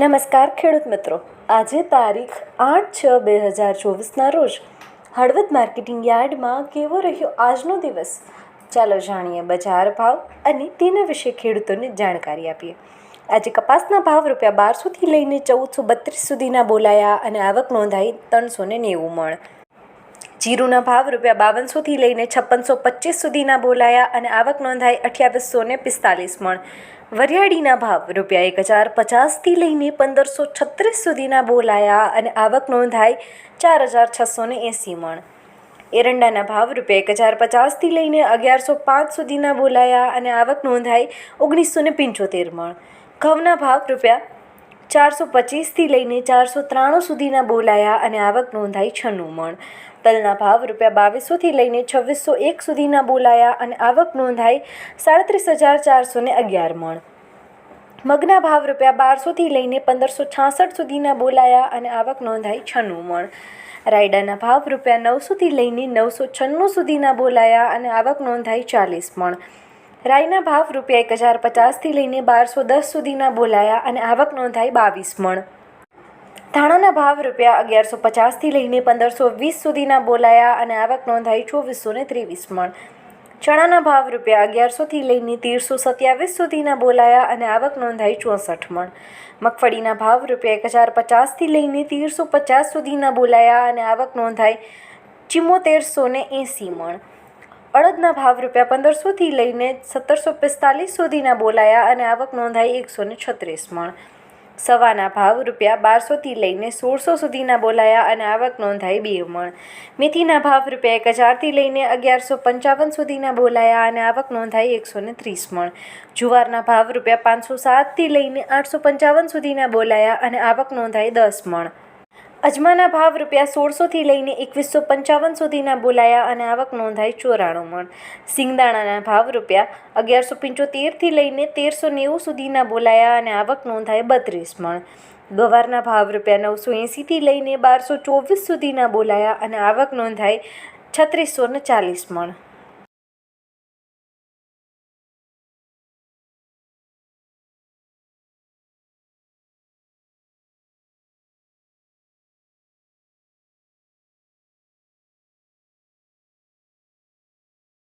નમસ્કાર ખેડૂત મિત્રો. આજે તારીખ આઠ છ બે હજાર ચોવીસના રોજ હળવદ માર્કેટિંગ યાર્ડમાં કેવો રહ્યો આજનો દિવસ? ચાલો જાણીએ બજાર ભાવ અને તેના વિશે ખેડૂતોને જાણકારી આપીએ. આજે કપાસના ભાવ રૂપિયા બારસોથી લઈને ચૌદસો બત્રીસ સુધીના બોલાયા અને આવક નોંધાઈ ત્રણસો ને નેવું મણ. જીરુના ભાવ રૂપિયા બાવનસોથી લઈને છપ્પનસો પચીસ સુધીના બોલાયા અને આવક નોંધાઈ અઠ્યાવીસો ને પિસ્તાલીસ મણ. વરિયાળીના ભાવ રૂપિયા એક હજાર પચાસથી લઈને પંદરસો છત્રીસ સુધીના બોલાયા અને આવક નોંધાઈ ચાર હજાર છસો ને એંસી મણ. એરંડાના ભાવ રૂપિયા એક હજાર પચાસથી લઈને અગિયારસો પાંચ સુધીના બોલાયા અને આવક નોંધાઈ ઓગણીસો ને પંચોતેર મણ. ઘઉંના ભાવ રૂપિયા ચારસો પચીસથી લઈને ચારસો ત્રાણું સુધીના બોલાયા અને આવક નોંધાઈ છન્નું મણ. તલના ભાવ રૂપિયા બાવીસોથી લઈને છવ્વીસો એક સુધીના બોલાયા અને આવક નોંધાઈ સાડત્રીસ હજાર ચારસો ને અગિયાર મણ. મગના ભાવ રૂપિયા બારસોથી લઈને પંદરસો છાસઠ સુધીના બોલાયા અને આવક નોંધાઈ છન્નું મણ. રાયડાના ભાવ રૂપિયા નવસોથી લઈને નવસો છન્નું સુધીના બોલાયા અને આવક નોંધાઈ ચાલીસ મણ. રાઈના ભાવ રૂપિયા એક હજાર પચાસથી લઈને બારસો દસ સુધીના બોલાયા અને આવક નોંધાઈ બાવીસ મણ. ધાણાના ભાવ રૂપિયા અગિયારસો પચાસથી લઈને પંદરસો વીસ સુધીના બોલાયા અને આવક નોંધાઈ ચોવીસો ને ત્રેવીસ મણ. ચણાના ભાવ રૂપિયા અગિયારસોથી લઈને તેરસો સત્યાવીસ સુધીના બોલાયા અને આવક નોંધાઈ ચોસઠ મણ. મગફળીના ભાવ રૂપિયા એક હજાર પચાસથી લઈને તેરસો પચાસ સુધીના બોલાયા અને આવક નોંધાઈ ચિમોતેરસો ને એંસી મણ. અડદના ભાવ રૂપિયા પંદરસોથી લઈને સત્તરસો પિસ્તાલીસ સુધીના બોલાયા અને આવક નોંધાઈ એકસો ને છત્રીસ મણ. સવાના ભાવ રૂપિયા બારસોથી લઈને સોળસો સુધીના બોલાયા અને આવક નોંધાઈ બે મણ. મેથીના ભાવ રૂપિયા એક હજારથી લઈને અગિયારસો પંચાવન સુધીના બોલાયા અને આવક નોંધાઈ એકસો ને ત્રીસ મણ. જુવારના ભાવ રૂપિયા પાંચસો સાતથી લઈને આઠસો પંચાવન સુધીના બોલાયા અને આવક નોંધાઈ દસ મણ. અજમાના ભાવ રૂપિયા સોળસોથી લઈને એકવીસો પંચાવન સુધીના બોલાયા અને આવક નોંધાઈ ચોરાણું મણ. સિંગદાણાના ભાવ રૂપિયા અગિયારસો પંચોતેરથી લઈને તેરસો નેવું સુધીના બોલાયા અને આવક નોંધાઈ બત્રીસ મણ. ગવારના ભાવ રૂપિયા નવસો એંસીથી લઈને બારસો ચોવીસ સુધીના બોલાયા અને આવક નોંધાઈ છત્રીસો ને ચાલીસ મણ.